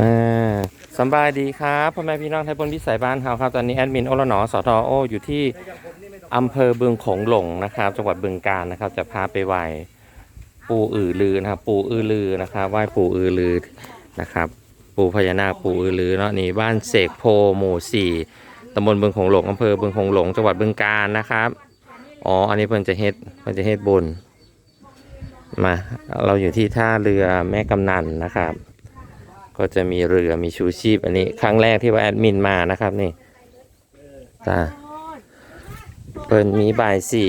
อ่าสบายดีครับพ่อแม่พี่น้องไทยบนวิสัยบ้านเฮาครับ ตอนนี้แอดมินโอละหนอสทโออยู่ที่อำเภอบึงโขงหลงนะครับ จังหวัดบึงกาฬนะครับ จะพาไปไหว้ปู่อือลือนะครับ ปู่อือลือนะครับไหว้ปู่อือลือนะครับ ปู่พญานาคปู่อือลือเนาะนี่บ้านเสกโพหมู่สี่ตำบลบึงโขงหลงอำเภอบึงโขงหลงจังหวัดบึงกาฬนะครับอ๋ออันนี้เพิ่นจะเฮ็ดเพิ่นจะเฮ็ดบุญมาเราอยู่ที่ท่าเรือแม่กำนันนะครับ ก็จะมีเรือมีชูชีพอันนี้ ครั้งแรกที่ว่าแอดมินมานะครับนี่ตาเปิดมีบ่ายสี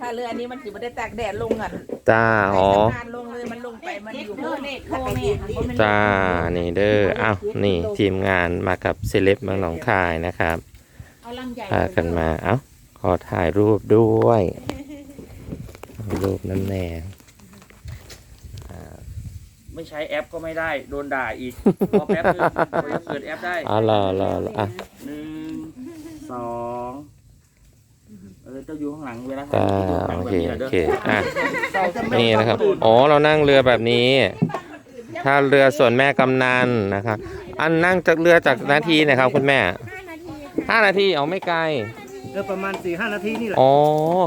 ถ้าเรืออันนี้มันถือไม่ได้ตากแดดลงอะจ้าอ๋อทานลงเลยมันลงไปมันอยู่เพื่อเนตโคแม่จ้านี่เด้ออ้าวนี่ทีมงานมากับเซเลบเมืองหนองคายนะครับพากันมาเอ้าขอถ่ายรูปด้วยรูปนั่นแน่ ไม่ใช้แอปก็ไม่ได้โดนด่าอีกพอแป๊บนึงกว่าจะเปิดแอปได้อ๋อรอรอรออะหนึ่งสองเออเจ้าอยู่ข้างหลังเวลาจ้าถ่ายโอรูปเคแบบโอนี้เคเด้ออะนี่นะครับอ๋อเรานั่งเรือแบบนี้ ถ้าเรือส่วนแม่กำนันนะครับ อันนั่งจากเรือจากนาทีนะครับ คุณแม่ห้านาทีเอาไม่ไกล เออประมาณ4ี่ห้านาทีนี่แหละอ๋อ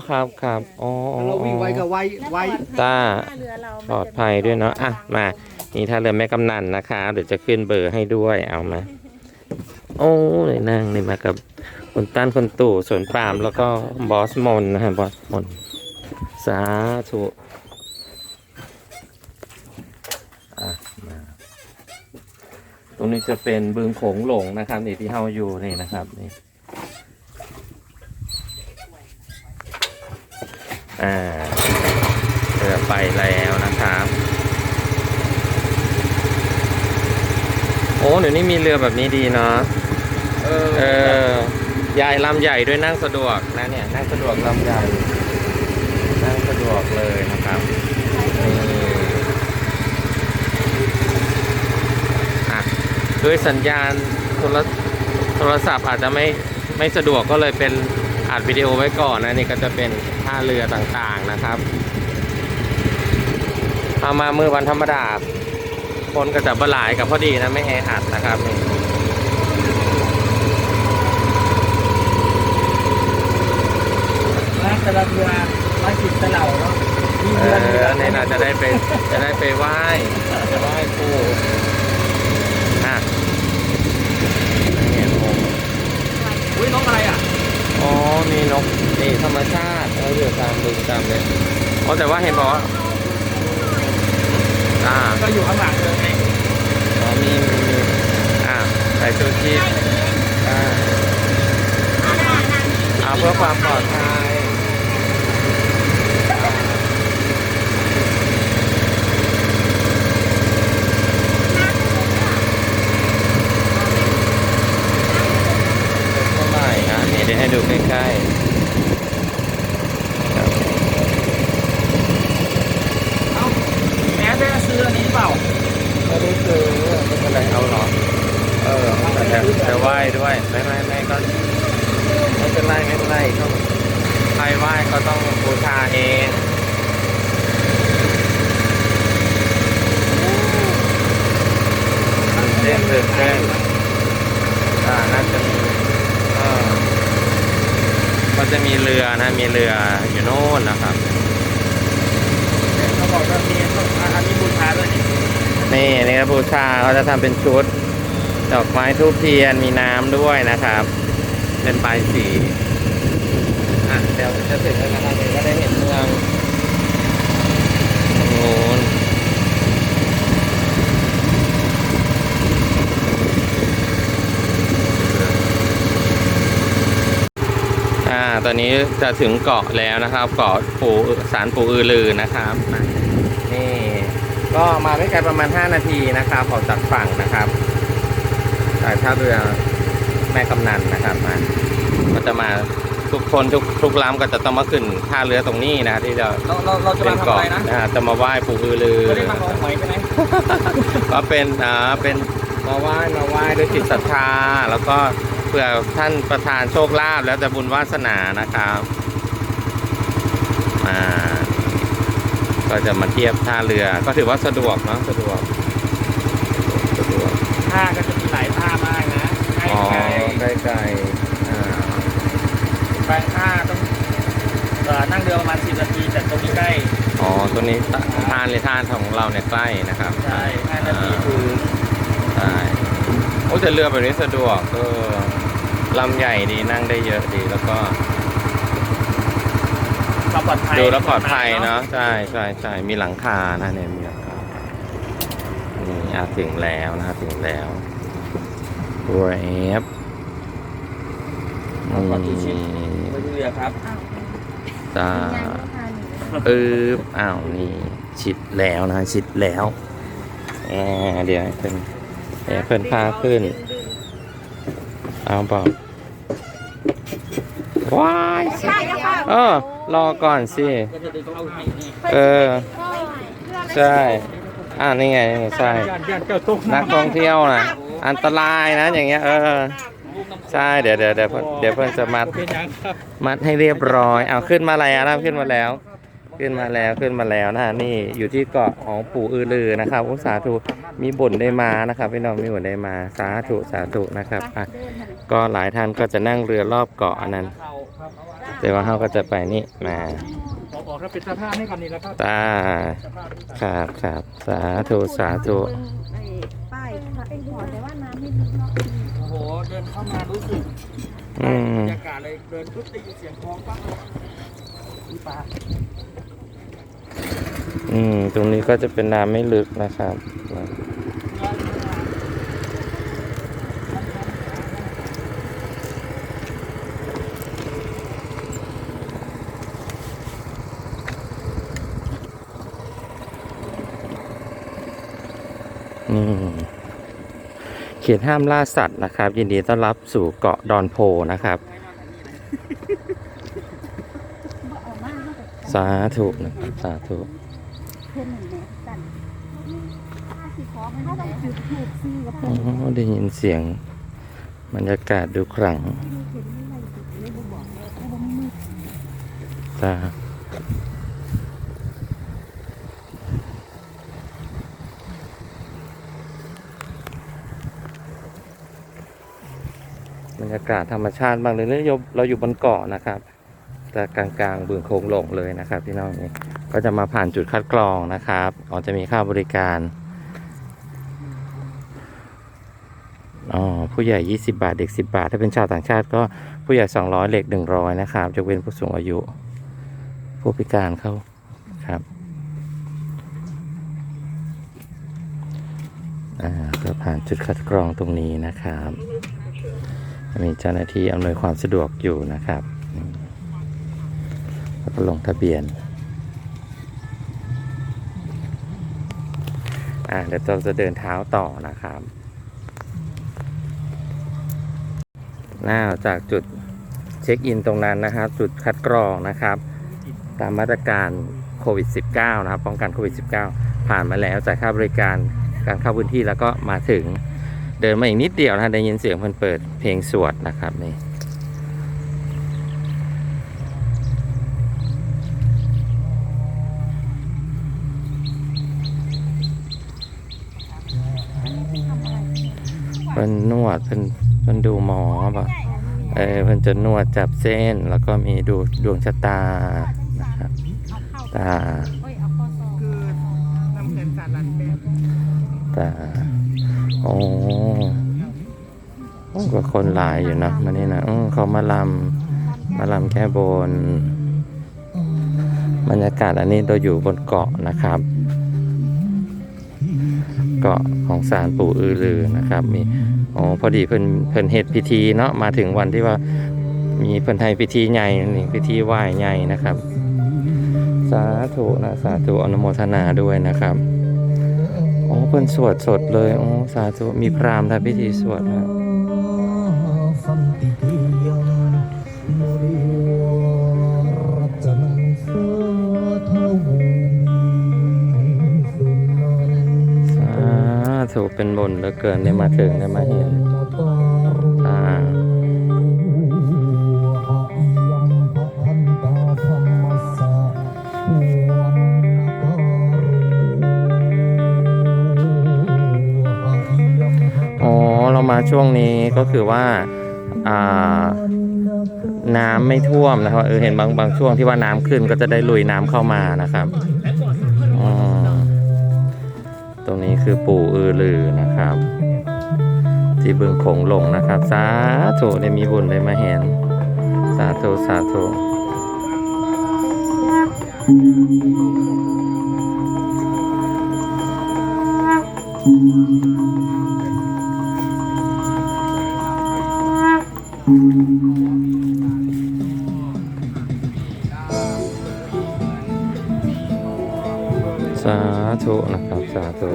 ครับครับอ๋ออ๋อเราวิ่งไวก็ไวไวจ้าเรือเราปลอดภัยด้วยเนาะอะมา นี่ถ้าเรือแม่กำนันนะคะเดี๋ยวจะขึ้นเบอร์ให้ด้วยเอามา โอ้ยนั่งนี่มากับคุณตั้นคุณตู่สวนปาล์มแล้วก็บอสมนนะฮะบอสมนสาธุอะมาตรงนี้จะเป็นบึงโขงหลงนะครับนี่ที่เฮาอยู่นี่นะครับนี่ อ่าเรือไปแล้วนะครับ โอ้เดี๋ยวนี้มีเรือแบบนี้ดีเนาะเออเออยายลำใหญ่ด้วยนั่งสะดวกนะเนี่ยนั่งสะดวกลำใหญ่นั่งสะดวกเลยนะครับนี่อะด้วยสัญญาณโทรโทรศัพท์อาจจะไม่ไม่สะดวกก็เลยเป็นอัดวิดีโอไว้ก่อนนะนี่ก็จะเป็นท่า เรือต่างๆนะครับเอามามือวันธรรมดา คนก็จะบหลายกับพอดีนะไม่แออัดนะครับร้านตะลัเรือร้านสิบตะเหล่าเนาะเอเรืออเนี่ยนะจะได้ไปจะได้ไปไหว้จะไหว้ปู่อะเนี่ยงงอุ้ยน้องอะไรอะ อ๋อ มีนกนี่ธรรมชาติเออเรือตามบึงตามเลยอ๋อแต่ว่าเห็นบอกว่าอ่าก็อยู่ข้างหลังเลยไงอ๋อมีมีมีอ่าใส่ชูชีพอ่าเอาเพื่อความปลอดภัยอ่าเท่าไหร่นะนี่เดี๋ยว ให้ดูใกล้ๆครับ เอ้าแอปได้ซื้ออันนี้เปล่า ไม่ได้ซื้อไม่เป็นไรเอาเหรอ เออแต่จะไหว้ด้วย ไม่ไม่ไม่ก็ไม่เป็นไรไม่เป็นไรต้องใครไหว้ก็ต้องบูชาเองตื่นเต้นตื่นเต้นอ่าน่าจะมีเออก็จะมีเรือนะมีเรืออยู่โน่นนะครับ เขาบอกว่ามีอันนี้บูชาด้วยนี่ นี่นี่ครับบูชา เขาจะทำเป็นชุด ดอกไม้ทูบเทียนมีน้ำด้วยนะครับ เป็นใบายสีอะเดี๋ยวจะถึงแล้วนะครับเดี๋ยวก็ได้เห็นเมืองตรงนู้นอ่า ตอนนี้จะถึงเกาะแล้วนะครับ เกาะปูสารปูอือลือนะครับ นี่ ก็มาไม่ไกลประมาณ 5 นาทีนะครับออกจากฝั่งนะครับจากท่าเรือแม่กำนันนะครับมาก็จะมาทุกคนทุกทุกลำก็จะต้องมาขึ้นท่าเรือตรงนี้นะที่เราเราเราเราจะเป็มานทำเกาะอะไรนะอ่าจะมาไหว้ปู่อือลือไม่ได้มาลองหอยใช่ไหมก็เป็นอ่าเป็นมาไหว้มาไหว้ด้วยจิตศรัทธาแล้วก็เพื่อท่านประทานโชคลาภแล้วแต่บุญวาสนานะครับอ่า ก็จะมาเทียบท่าเรือก็ถือว่าสะดวกเนาะสะดวกะดวกท่าก็จะมีหลายท่ามากนะใกล้อ๋อไกลใกล้ๆอ่าบางท่าต้องเอ่อนั่งเรือประมาณ 10 นาที แต่ตรงนี้ใกล้ อ๋อตรงนี้ทานเลยทานของเราเนี่ยใกล้นะครับใช่5นาทีคือใช่โอ้แต่เรือแบบนี้สะดวกเออลำใหญ่ดีนั่งได้เยอะดีแล้วก็ความ ปลอดภัยดูแล้วปลอดภัยเนาะใช่ใช่ใช่มีหลังคานะเนี่ยมีหลังคานี่อะถึงแล้วนะถึงแล้วแรบเอาความที่ชิดไปที่เรือครับจ้าเอออ้าวนี่ชิดแล้วนะชิดแล้วอ่าเดี๋ยวให้เพิ่นเดี๋ยวเพิ่นพาขึ้น เอาเปล่าว้ายใช่ค่ะเออ รอก่อนสิก็จะดึงเข้าให้นี่เออ ใช่ อ่านี่ไงนี่ไงใช่ย่านย่านเจ้าตุ๊กนักท่องเที่ยวนะอันตรายนะ อย่างเงี้ย เออ ใช่ เดี๋ยวเดี๋ยวเดี๋ยวเพิ่นเดี๋ยวเพิ่นจะมัดเป็นยังครับมัดให้เรียบร้อย เอาขึ้นมาแล้วนะขึ้นมาแล้ว ขึ้นมาแล้วขึ้นมาแล้วนะนี่อยู่ที่เกาะของปู่อือลือนะครับอุตสาธุมีบุญได้มานะครับพี่น้องมีบุญได้มา สาธุสาธุนะครับอะก็หลายท่านก็จะนั่งเรือรอบเกาะอันนั้นเข้าครับ แต่ว่าเขาก็จะไปนี่มาออกออกถ้าเป็นสภาพให้ก่อนนี่แล้วครับตาครับครับสาธุสาธุป้ายไอ้หัวแต่ว่าน้ำไม่ลึกเนาะโอ้โหเดินเข้ามารู้สึกอืมบรรยากาศเลยเดินปุ๊บได้ยินเสียงคลองปั๊บมีปลาอืมตรงนี้ก็จะเป็นน้ำไม่ลึกนะครับ เขตห้ามล่าสัตว์นะครับ ยินดีต้อนรับสู่เกาะดอนโพนะครับออกมาเขาแบบสาธุนะครับสาธุเพื่อนหนึ่งแม่กันถ้าสีขอมันถ้าต้องจุดถูกซีกับอ๋เพื่อนอได้ยินเสียงบรรยากาศดูครั้งที่เห็นไม่ไรจุดเลยบ่บอกเลยแล้วบ่มืด จ้าบ รรยากาศธรรมชาติบางเลยเนี่ยเราอยู่บนเกาะนะครับ แต่กลางๆบึงโค้งหลงเลยนะครับพี่น้องนี่ก็จะมาผ่านจุดคัดกรองนะครับอ๋อจะมีค่าบริการอ๋อผู้ใหญ่ 20 บาทเด็ก 10 บาท ถ้าเป็นชาวต่างชาติก็ผู้ใหญ่ 200เด็ก100 นะครับจะเว้นผู้สูงอายุ ผู้พิการเข้าครับอ่าก็ผ่านจุดคัดกรองตรงนี้นะครับ มีเจ้าหน้าที่อำนวยความสะดวกอยู่นะครับ แล้วก็ลงทะเบียน อ่าเดี๋ยวเราจะเดินเท้าต่อนะครับหน้าจากจุดเช็คอินตรงนั้นนะครับ จุดคัดกรองนะครับ ตามมาตรการโควิด -19 นะครับ ป้องกันโควิด -19 ผ่านมาแล้วจ่ายค่าบริการการเข้าพื้นที่แล้วก็มาถึง เดินมาอีกนิดเดียวนะได้ยินเสียงเพิ่นเปิดเพลงสวดนะครับนี่เพิ่นนวดเพิ่นเพิ่นดูหมอป่ะเออเพิ่นจะนวดจับเส้น แล้วก็มีดูดวงชะตานะครับเอาเข้าตาเอ้ยเอาข้อศอกคือน้ำเงินสารลันเป็นตา โอ้ก็คนหลายอยู่นะมานี่นะเขามาลำมาลำแค่บน บรรยากาศอันนี้เราอยู่บนเกาะนะครับ เกาะของศาลปู่อือลือนะครับ มีอ๋อพอดีเพิ่นเพิ่นเฮ็ดพิธีเนาะมาถึงวันที่ว่ามีเพิ่นไทยพิธีใหญ่นี่พิธีไหว้ใหญ่นะครับ สาธุนะสาธุอนุโมทนาด้วยนะครับ อ้เพิ่นสวดสดเลยโอ้สาธุมีพราหมณ์ทำพิธีสวดนะสันติเทียงมุริรัจนังสาทวมีสุนันสาธุเป็นบุญเหลือเกินได้มาถึงได้มาเห็น ช่วงนี้ก็คือว่าน้ำไม่ท่วมนะครับเออเห็นบางบางช่วงที่ว่าน้ำขึ้นก็จะได้ลุยน้ำเข้ามานะครับตรงนี้คือปู่อือลือนะครับ ที่บึงโขงหลงนะครับ สาธุได้มีบุญได้มาเห็น สาธุสาธุ สาธุนะครับ สาธุ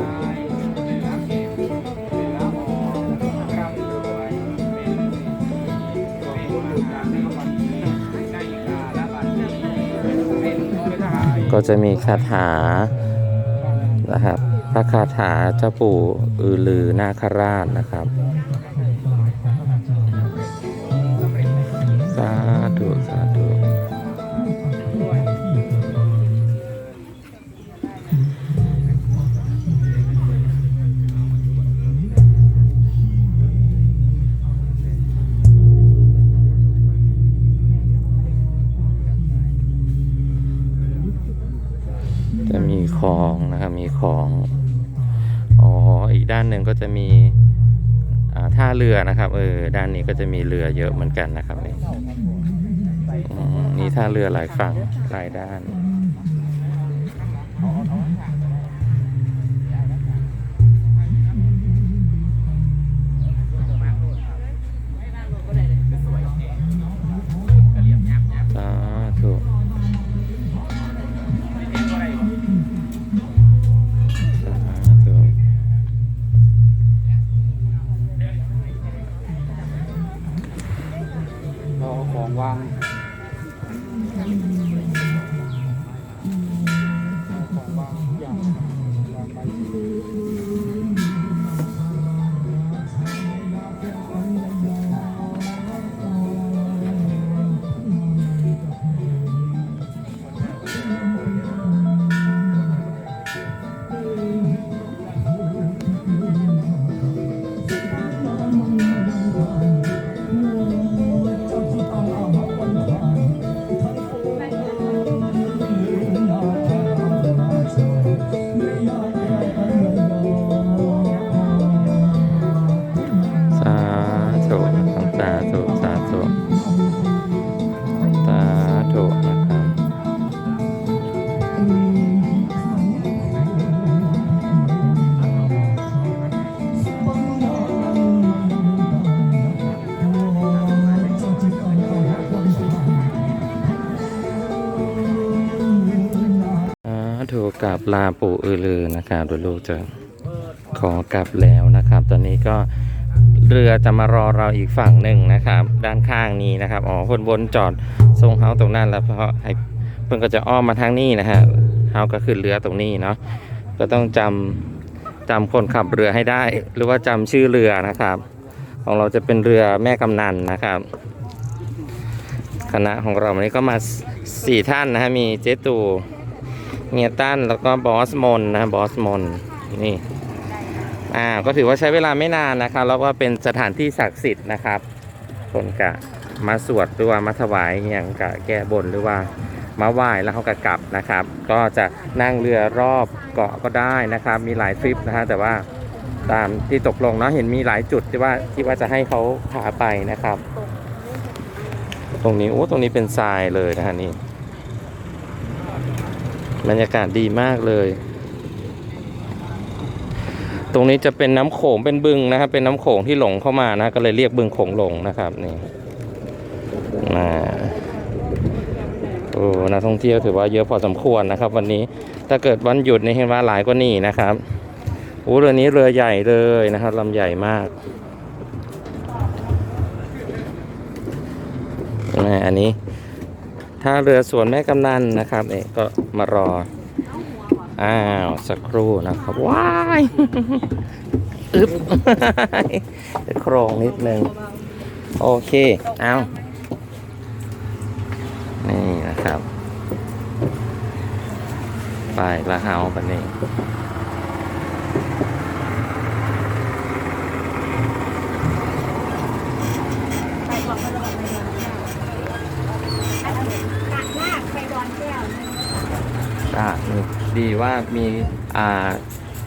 ก็จะมีคาถานะครับ พระคาถาเจ้าปู่อือลือนาคราชนะครับ ท่าเรือนะครับเออด้านนี้ก็จะมีเรือเยอะเหมือนกันนะครับนี่นี่ท่าเรือหลายฝั่งหลายด้าน ปู่อือลือนะครับดี๋ยวลูกจะขอกลับแล้วนะครับ ตอนนี้ก็เรือจะมารอเราอีกฝั่งหนึ่งนะครับ ด้านข้างนี้นะครับอ๋อคนวนจอดทรงเฮาตรงนั้นแล้วเพราะให้เพิ่นก็จะอ้อมมาทางนี้นะฮะเฮาก็คือเรือตรงนี้เนาะก็ต้องจำจำคนขับเรือให้ได้ หรือว่าจำชื่อเรือนะครับ ของเราจะเป็นเรือแม่กำนันนะครับ คณะของเราวันนี้ก็มาสี่ท่านนะฮะมีเจตู เงียตันแล้วก็บอสมนนะบอสมนนี่อ่าก็ถือว่าใช้เวลาไม่นานนะครับ แล้วก็เป็นสถานที่ศักดิ์สิทธิ์นะครับคนกะมาสวดหรือว่ามาถวายอย่างกะแก้บนหรือว่ามาไหว้แล้วเขากะกลับนะครับ ก็จะนั่งเรือรอบเกาะก็ได้นะครับ มีหลายทริปนะฮะแต่ว่าตามที่ตกลงเนาะเห็นมีหลายจุดที่ว่าที่ว่าจะให้เขาพาไปนะครับ ตรงนี้โอ้ตรงนี้เป็นทรายเลยนะฮะนี่ บรรยากาศดีมากเลย ตรงนี้จะเป็นน้ำโขงเป็นบึงนะครับ เป็นน้ำโขงที่หลงเข้ามานะ ก็เลยเรียกบึงโขงหลงนะครับนี่นะโอ้นักท่องเที่ยวถือว่าเยอะพอสมควรนะครับ วันนี้ถ้าเกิดวันหยุดนี่เห็นว่าหลายกว่านี้นะครับโอ้เรือนี้เรือใหญ่เลยนะครับลำใหญ่มากนะอันนี้ ท่าเรือสวนแม่กำนันนะครับเอกก็มารอ อ้าว สักครู่นะครับ ว้ายอึ๊บโครงนิดนึง โอเค เอานี่นะครับ ไปละเฮาปันนี้ ดีว่ามีอ่า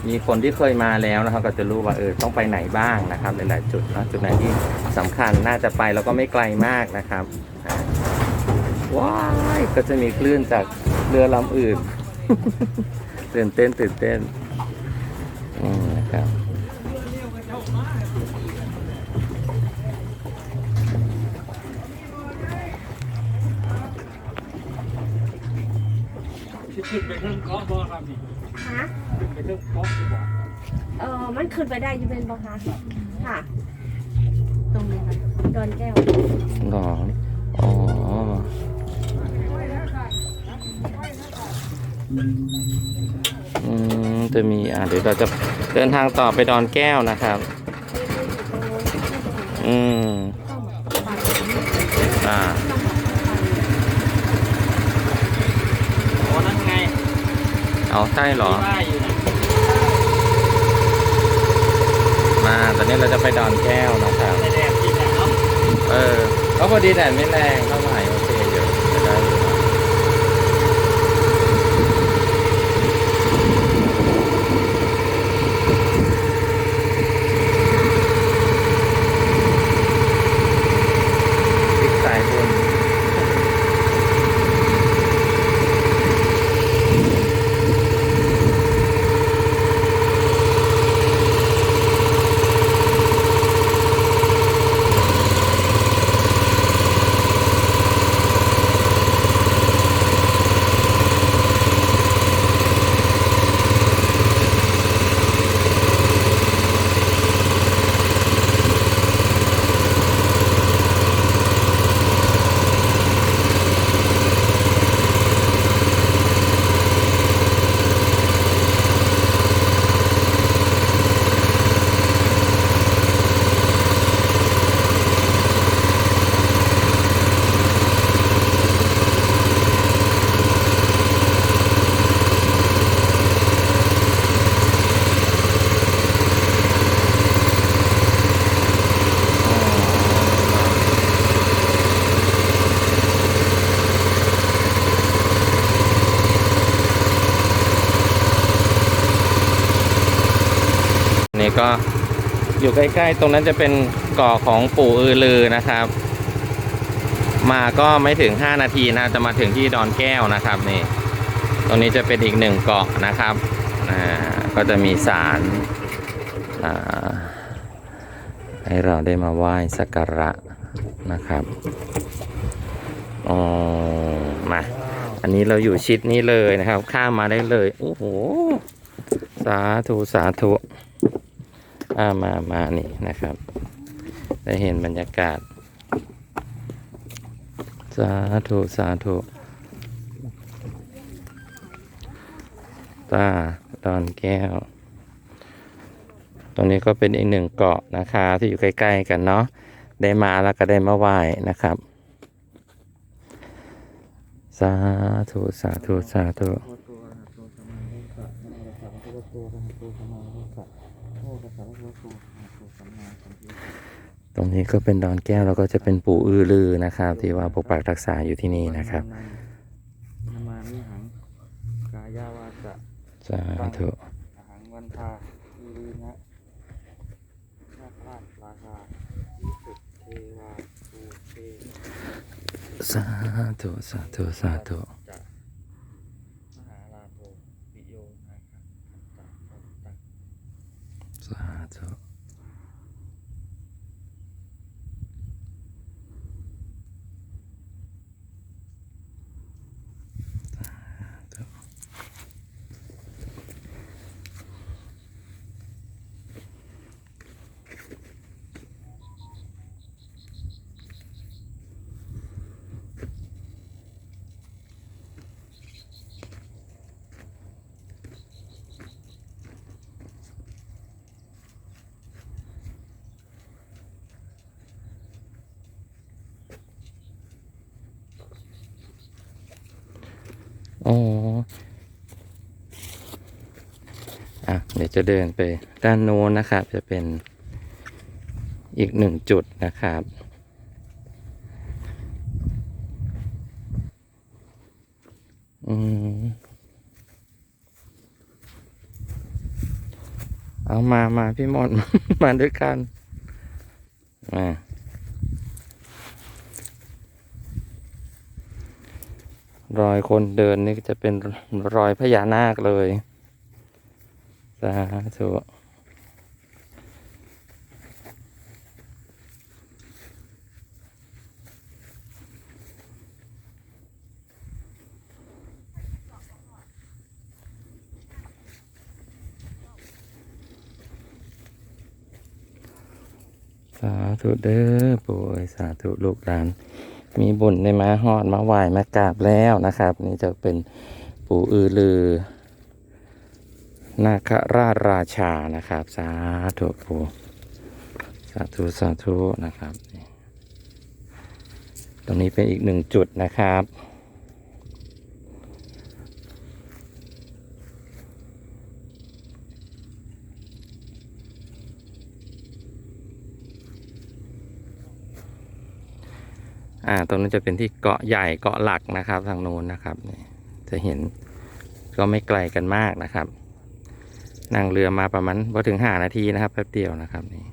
มีคนที่เคยมาแล้วนะครับ ก็จะรู้ว่าเออต้องไปไหนบ้างนะครับหลายๆจุดนะจุดไหนที่สำคัญน่าจะไปแล้วก็ไม่ไกลมากนะครับว้ายก็จะมีคลื่นจากเรือลำอื่นตื่นเต้นตื่นเต้นอืมนะครับ ขึ้นไปเพิ่มก้อนบ่ครับนี่ฮะขึ้นไปเพิ่มก้อนดีกว่าเออมันขึ้นไปได้อยูเป็นปะคะค่ะ ตรงนี้ค่ะดอนแก้วหรออ๋ออืมจะมีอ่าเดี๋ยวเราจะเดินทางต่อไปดอนแก้วนะครับ อืม อ่า โอ้นั่นไง เอาใช่เหรอที่ว่าอยู่นะมาตอนนี้เราจะไปดอนแก้วนะครับในแดดจริงนะเนาะเออก็พอดีแดดไม่แรงเท่าไหร่โอเคอยู่จะได้อยู่พริกสายบุญนี่ ก็อยู่ใกล้ๆ ตรงนั้นจะเป็นเกาะของปู่อือลือนะครับ มาก็ไม่ถึง 5 นาทีนะจะมาถึงที่ดอนแก้วนะครับนี่ ตรงนี้จะเป็นอีกหนึ่งเกาะนะครับอ่าก็จะมีศาลอ่าให้เราได้มาไหว้สักการะนะครับอ๋อมา อันนี้เราอยู่ชิดนี้เลยนะครับ ข้ามมาได้เลย โอ้โห สาธุ สาธุ อามามานี่นะครับได้เห็นบรรยากาศ สาธุสาธุตาดอนแก้ว ตรงนี้ก็เป็นอีกหนึ่งเกาะนะคะ ที่อยู่ใกล้ ๆ กันเนาะได้มาแล้วก็ได้มาไหว้นะครับ สาธุสาธุสาธุ ตรงนี้ก็เป็นดอนแก้วแล้วก็จะเป็นปู่อือลือนะครับ ที่ว่าปกปักรักษาอยู่ที่นี่นะครับนามานิหังกายาวาจะสาธุอาหังวันทาอีรีนะนาคราชราชาวิสุทธิเทวาภูเทสาธุสาธุสาธุ ดี๋ยวจะเดินไปด้านโน้นนะครับ จะเป็นอีกหนึ่งจุดนะครับ อืมเอามามาพี่มอน มาด้วยกันมารอยคนเดินนี่จะเป็นรอยพญานาคเลยาธุสาธุเด้อปู่เอ้ยสาธุลูกหลาน มีบุญในมาหอดมาไหวมากราบแล้วนะครับ นี่จะเป็นปู่อือลือ นาคราชราชานะครับ สาธุปูสาธุสาธุนะครับ ตรงนี้เป็นอีกหนึ่งจุดนะครับอ่า ตรงนั้นจะเป็นที่เกาะใหญ่เกาะหลักนะครับ ทางโน้นนะครับ จะเห็นก็ไม่ไกลกันมากนะครับ นั่งเรือมาประมาณพอถึงห้านาทีนะครับแป๊บเดียวนะครับนี่